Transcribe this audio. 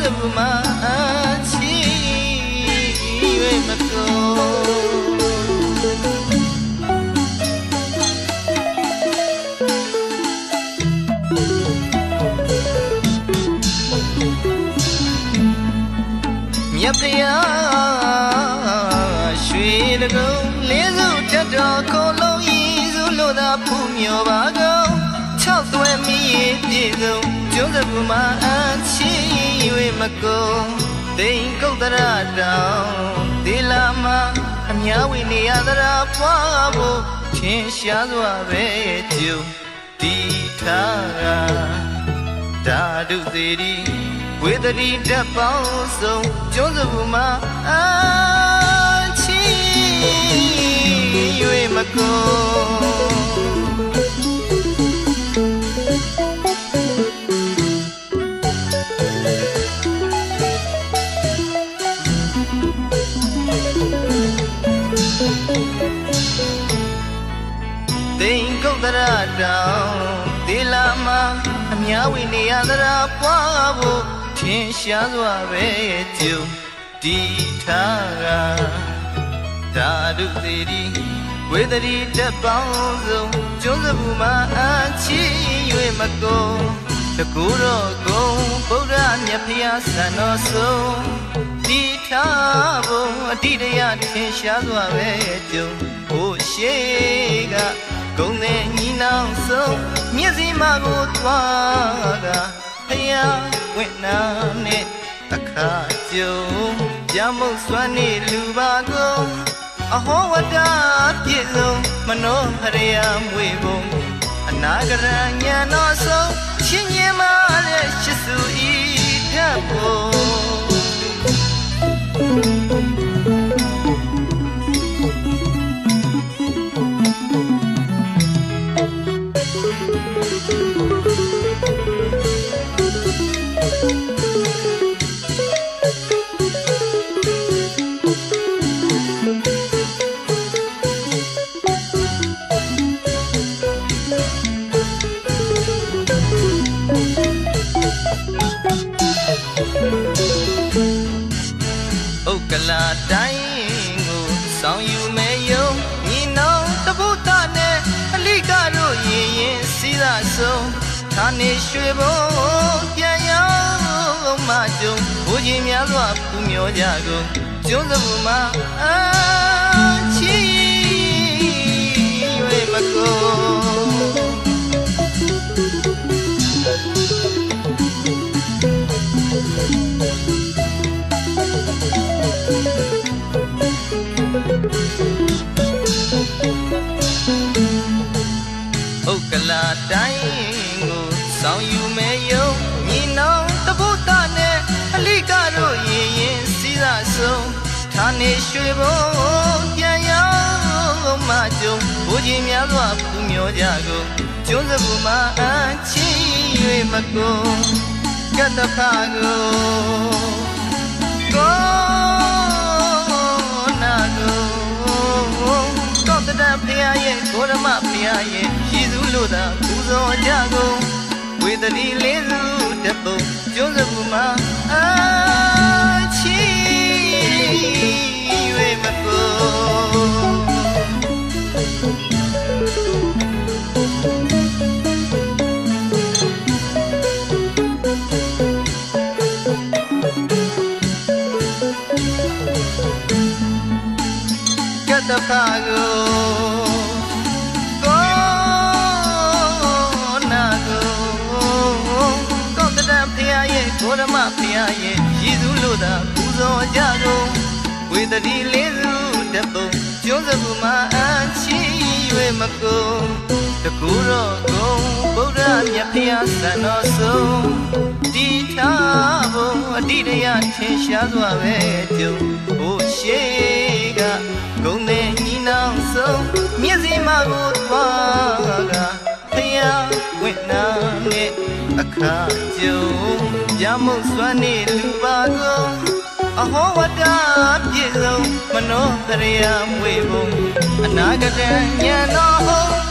ဆုံးကျွန်းစပူမှာအချီရွေမကောမြတ်ဖရာရွှေတကုံလေးစုတက်တော်ခေါ်လုံးရည်စုလို့သာဖူးမြော်ပါကော၆သွဲမိရင်ပြေဆုံးကျွန်းစပူမှာအချီရွေ မကောတိန်ကုတ်တရတောင်ဒီလာမှာအများဝိနေရသရာပွားဖို့ထင်ရှားစွာပဲကျုံဒီထားကဓာတုစေရီဝေဒရီဓာတ်ပေါင်းစုံကျွန်းစုမှာအာချီ၍မကော ရတောင်ဒီလာမှာအများဝိနေရသရာပွားဖို့ထင်ရှားစွာပဲကျုံဒီထားကဓာတုစေရီဝေဒရီတက်ပေါင်းစုံကျွန်းစပူမှာအချီ၍မကုန်တကူတော့ကုံဗုဒ္ဓမြတ်ဖျားစံတော်ဆုံးဒီထားဖို့အတိတရထင်ရှားစွာပဲကျုံဟိုရှိက ဂုံတဲ့ညီနောင်ဆုံးမျက်စိမကိုသွားတာဖယားဝင့်နာနဲ့အခါကြုံရမုတ်စွမ်းနေလူပါကုန်အဟောဝတ္တပြည့်စုံမနောဟရိယမွေပုံအနာဂရညာတော် ဥက္ကလာတိုင်းကိုဆောင်းယူမဲယုံညီနောင်တပုဒ္ဒနဲ့အလိကတို့ရင်ရင်စီးသာဆုံးဌာနေရွှေဘုံပြန်ရောက်မှကြုံဘိုးကြီးများစွာပူမျောကြကုန်ကျွန်းစပူမှာအာ ဆောင်းယူမဲယုံညီနောင်တပုဒ္ဒနဲ့အလိကတို့ရင်ရင်စီးသာဆုံးဌာနေရွှေဘုံပြန်ရောက်မှကြုံဘိုးကြီးများစွာပူမျောကြကုန်ကျွန်းစပူမှာအချီ၍မကုန်ကတ္တဖာကိုကိုနာကိုတော့တတဖရာရဲ့ကိုရမဖရာရဲ့ရှိသူလို့သာပူဇော်ကြကုန် ဝေဒရီလေးစုတပုတ်ကျွန်းစပူမှာအချီ၍မကုန်ကတ္တဖာကိုကော ရာရဲ့ကိုရမဖရာရဲ့ရည်သူလို့သာပူဇော်ကြကုန်ဝေဒရီလေးစုတပုတ်ကျွန်းစပူမှာအချီ၍မကုန်တကူတော့ကုံဗုဒ္ဓမြတ်ဖရာစံတော်ဆုံးဒီထားဖို့အတိတရထင်ရှားစွာပဲကြုံဘို့ရှိကဂုံတဲ့ညီနောင်ဆုံးမျက်စိမကိုသွား ကဖယားဝင့်နာနဲ့အခါကျုံရမှုစွမ်းနေလူပါကိုအဟောဝတ္တပြည့်စုံမနောတရယမွေပုံအနာဂတဉာဏ်တော်ချင်း